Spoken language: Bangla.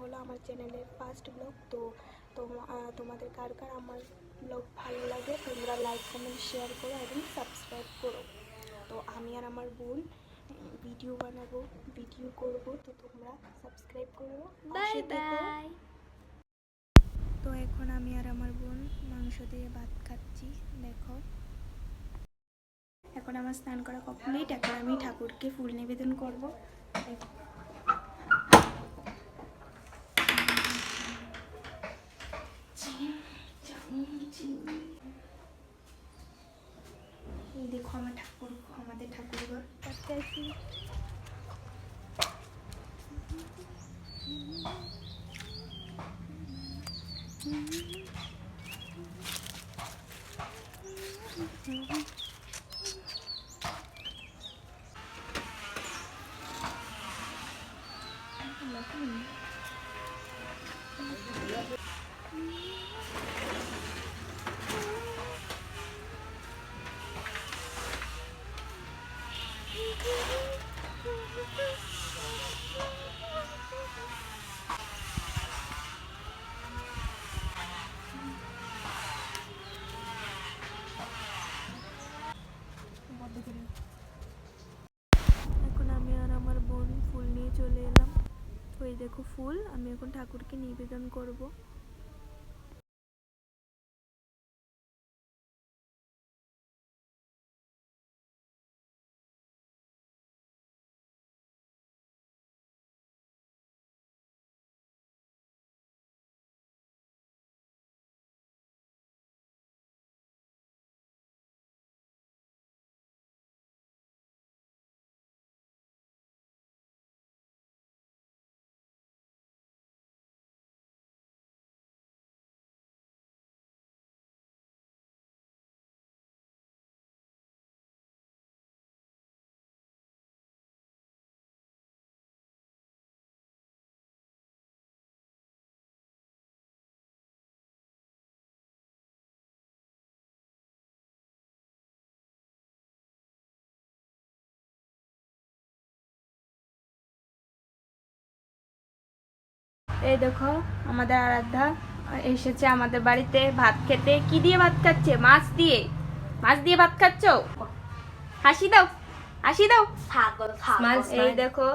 হলো আমার চ্যানেলের ফার্স্ট ব্লগ তো তোম- তোমাদের কার কার আমার ব্লগ ভালো লাগে তোমরা লাইক কমেন্ট শেয়ার করো এবং সাবস্ক্রাইব করো। তো আমি আর আমার বোন ভিডিও বানাবো ভিডিও করব তো তোমরা সাবস্ক্রাইব করো বাই বাই তো এখন আমি আর আমার বোন মাংস দিয়ে ভাত খাচ্ছি দেখো। এখন আমার স্নান করা কমপ্লিট এখন আমি ঠাকুরকে ফুল নিবেদন করব। দেখো। এই দেখো আমার ঠাকুর আমাদের ঠাকুর ঘর চাইছি এখন আমি আর আমার বোন ফুল নিয়ে চলে এলাম ওই দেখো ফুল আমি এখন ঠাকুরকে নিবেদন করব। এই দেখো আমাদের আরাধ্যা এসেছে আমাদের বাড়িতে ভাত খেতে। কি দিয়ে ভাত খাচ্ছে? মাছ দিয়ে। মাছ দিয়ে ভাত খাচ্ছ? হাসি দাও হাসি দাও। এই দেখো